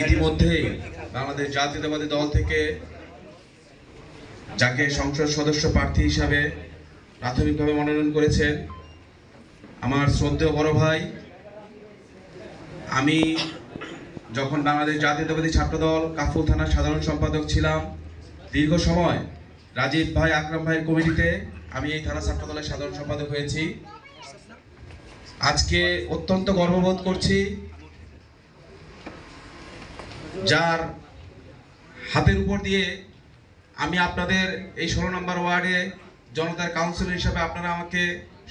ইতিমধ্যে বাংলাদেশ জাতীয়তাবাদী দল থেকে যাকে সংসদ সদস্য প্রার্থী হিসাবে প্রাথমিকভাবে মনোনয়ন করেছেন, আমার শ্রদ্ধেয় বড় ভাই, আমি যখন বাংলাদেশ জাতীয়তাবাদী ছাত্রদল কাফুল থানার সাধারণ সম্পাদক ছিলাম, দীর্ঘ সময় রাজীব ভাই আকরাম ভাইয়ের কমিটিতে আমি এই থানা ছাত্রদলের সাধারণ সম্পাদক হয়েছি। আজকে অত্যন্ত গর্ববোধ করছি যার হাতের উপর দিয়ে আমি আপনাদের এই ষোলো নম্বর ওয়ার্ডে জনতার কাউন্সিলর হিসাবে আপনারা আমাকে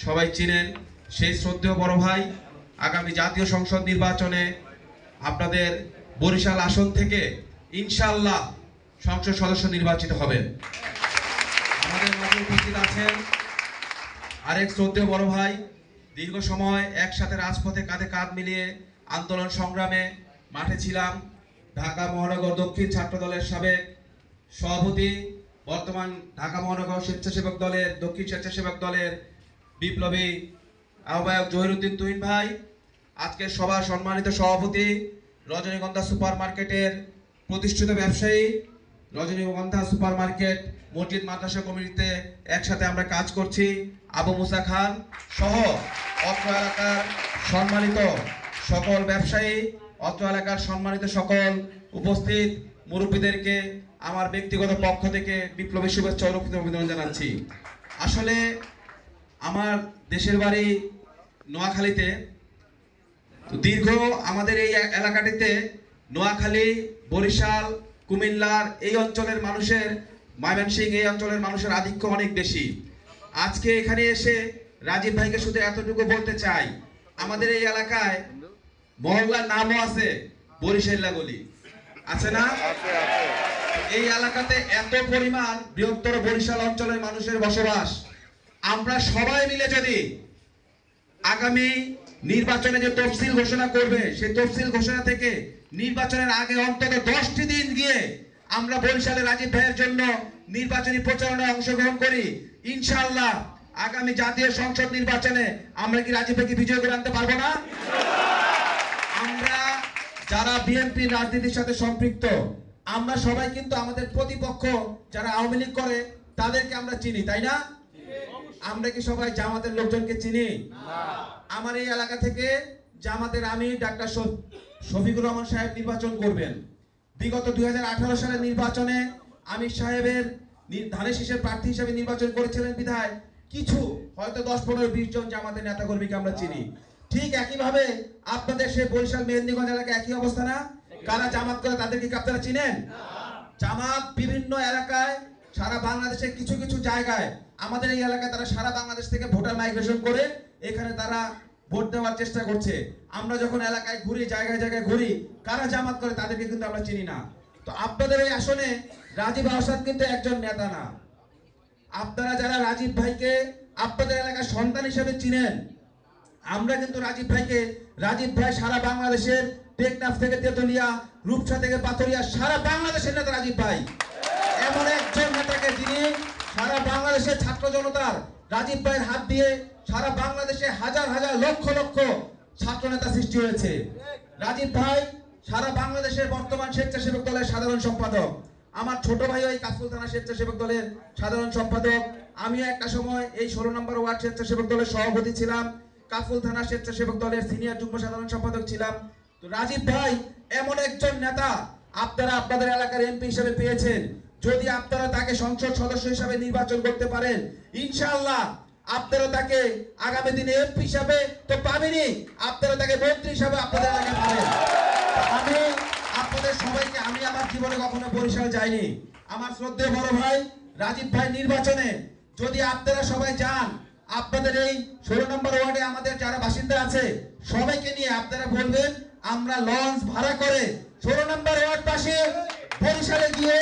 সবাই চিনেন। সেই শ্রদ্ধেয় বড় ভাই আগামী জাতীয় সংসদ নির্বাচনে আপনাদের বরিশাল আসন থেকে ইনশাল্লাহ সংসদ সদস্য নির্বাচিত হবেন। আমাদের মাঝে উপস্থিত আছেন আরেক শ্রদ্ধেয় বড় ভাই। দীর্ঘ সময় একসাথে রাজপথে কাঁধে কাঁধ মিলিয়ে আন্দোলন সংগ্রামে মাঠে ছিলাম। ঢাকা মহানগর দক্ষিণ ছাত্র দলের সাবেক সভাপতি, বর্তমান ঢাকা মহানগর স্বেচ্ছাসেবক দলের, দক্ষিণ স্বেচ্ছাসেবক দলের বিপ্লবী আহ্বায়ক জহিরুদ্দিন তুহিন ভাই আজকের সভা সম্মানিত সভাপতি রজনীগন্ধা সুপার মার্কেটের প্রতিষ্ঠিত ব্যবসায়ী রজনীগন্ধা সুপার মার্কেট মসজিদ মাদ্রাসা কমিটিতে একসাথে আমরা কাজ করছি। আবু মুসা খান সহ অত্র এলাকার সম্মানিত সকল ব্যবসায়ী অত্র এলাকার সম্মানিত সকল উপস্থিত মুরব্বীদেরকে, আমার ব্যক্তিগত পক্ষ থেকে বিপ্লবী শুভেচ্ছা ও অভিনন্দন জানাচ্ছি। আসলে আমার দেশের বাড়ি নোয়াখালীতে দীর্ঘ আমাদের এই এলাকাটিতে নোয়াখালী, বরিশাল, কুমিল্লার এই অঞ্চলের মানুষের ময়মনসিং এই অঞ্চলের মানুষের আধিক্য অনেক বেশি। আজকে এখানে এসে রাজীব ভাইকে শুধু এতটুকু বলতে চাই, আমাদের এই এলাকায় মহল্লার নামও আছে বরিশাল্লা গলি আছে না? এই এলাকাতে এত পরিমাণ বৃহত্তর বরিশাল অঞ্চলের মানুষের বসবাস। আমরা সবাই মিলে যদি আগামী নির্বাচনে যে তফসিল ঘোষণা করবে সেই তফসিল ঘোষণা থেকে নির্বাচনের আগে অন্তত দশটি দিন গিয়ে আমরা বরিশালে রাজীব ভাইয়ের জন্য নির্বাচনী প্রচারণায় অংশগ্রহণ করি। ইনশাআল্লাহ আগামী জাতীয় সংসদ নির্বাচনে আমরা কি রাজীব ভাইকে বিজয় করে আনতে পারব না? যারা বিএনপি রাজনীতির সাথে সম্পৃক্ত আমরা সবাই কিন্তু আমাদের প্রতিপক্ষ যারা আওয়ামী লীগ করে তাদেরকে আমরা চিনি তাই না? আমরা কি সবাই জামাতের লোকজনকে চিনি? আমার এই এলাকা থেকে জামাতের আমি ডাক্তার শফ- শফিকুর রহমান সাহেব নির্বাচন করবেন। বিগত দুই হাজার আঠারো সালের নির্বাচনে আমির সাহেবের ধানের শীষের প্রার্থী হিসেবে নির্বাচন করেছিলেন বিধায়। কিছু হয়তো দশ পনেরো বিশ জন জামাতের নেতা কর্মীকে আমরা চিনি। ঠিক একইভাবে আপনাদের সেই বরিশাল মেহেন্দিগঞ্জ এলাকায় একই অবস্থা না? কারা জামাত করে তাদেরকে কি আপনারা চিনেন? জামাত বিভিন্ন এলাকায়, সারা বাংলাদেশে কিছু কিছু জায়গায়, আমাদের এই এলাকায় তারা সারা বাংলাদেশ থেকে ভোটার মাইগ্রেশন করে এখানে তারা ভোট দেওয়ার চেষ্টা করছে। আমরা যখন এলাকায় ঘুরি, জায়গায় জায়গায় ঘুরি, কারা জামাত করে তাদেরকে কিন্তু আমরা চিনি না। তো আপনাদের এই আসনে রাজীব আসাদ কিন্তু একজন নেতা না। আপনারা যারা রাজীব ভাইকে আপনাদের এলাকার সন্তান হিসেবে চিনেন আমরা কিন্তু রাজীব ভাইকে, রাজীব ভাই সারা বাংলাদেশের টেকনাফ থেকে তেতুলিয়া, রূপসা থেকে পাথরিয়া, সারা বাংলাদেশের নেতা রাজীব ভাই। এমন একজন নেতাকে যিনি সারা বাংলাদেশের ছাত্র জনতার রাজীব ভাইয়ের হাত দিয়ে সারা বাংলাদেশে হাজার হাজার লক্ষ লক্ষ ছাত্র নেতা সৃষ্টি হয়েছে। রাজীব ভাই সারা বাংলাদেশের বর্তমান স্বেচ্ছাসেবক দলের সাধারণ সম্পাদক। আমার ছোট ভাই ওই কাফুল থানা স্বেচ্ছাসেবক দলের সাধারণ সম্পাদক। আমিও একটা সময় এই ষোলো নম্বর ওয়ার্ড স্বেচ্ছাসেবক দলের সভাপতি ছিলাম। কাফুল থানা স্বেচ্ছাসেবক দলের সিনিয়র যুগ্ম সাধারণ সম্পাদক ছিলাম। তো রাজীব ভাই, এমন একজন নেতা আপনারা আপনাদের এলাকার এমপি হিসেবে পেয়েছেন। যদি আপনারা তাকে সংসদ সদস্য হিসাবে নির্বাচন করতে পারেন, ইনশাআল্লাহ আপনারা তাকে আগামী দিনে এমপি হিসাবে তো পাবেনই। আপনারা তাকে মন্ত্রী হিসাবে আপনাদের এলাকায় পাবেন। আমি আপনাদের সবাইকে, আমি আমার জীবনে কখনো বরিশাল যাইনি। আমার শ্রদ্ধেয় বড় ভাই রাজীব ভাই নির্বাচনে যদি আপনারা সবাই যান আপনাদের এই ষোলো নম্বর ওয়ার্ডে আমাদের যারা বাসিন্দা আছে, সবাইকে নিয়ে আপনারা বলবেন, আমরা লঞ্চ ভাড়া করে ষোলো নম্বর ওয়ার্ড পাশে বরিশালে গিয়ে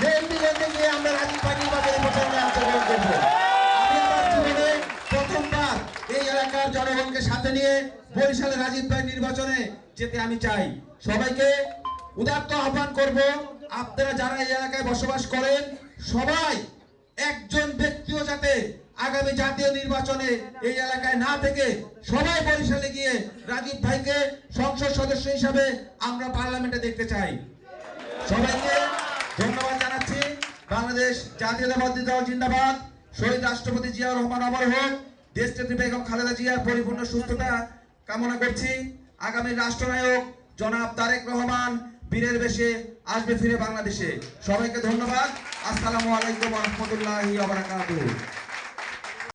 মেহেন্দিগঞ্জে গিয়ে আমরা রাজীব ভাই নির্বাচনে প্রচারণায় অংশগ্রহণ করব। প্রথমবার এই এলাকার জনগণকে সাথে নিয়ে বরিশালে রাজীব ভাই নির্বাচনে যেতে আমি চাই। সবাইকে উদাত্ত আহ্বান করব, আপনারা যারা এই এলাকায় বসবাস করেন, সবাই একজন ব্যক্তিও যাতে আগামী জাতীয় নির্বাচনে এই এলাকায় না থেকে সবাই বরিশালে গিয়ে রাজীব ভাইকে সংসদ সদস্য হিসাবে আমরা পার্লামেন্টে দেখতে চাই। সবাইকে ধন্যবাদ জানাচ্ছি। বাংলাদেশ জাতীয়তাবাদী দল জিন্দাবাদ। শহীদ রাষ্ট্রপতি জিয়াউর রহমান অমর হোক। দেশনেত্রী বেগম খালেদা জিয়ার পরিপূর্ণ সুস্থতা কামনা করছি। আগামী রাষ্ট্রনায়ক জনাব তারেক রহমান বীরের বেশে আসবে ফিরে বাংলাদেশে। সবাইকে ধন্যবাদ। আসসালামু আলাইকুম রহমতুল্লাহি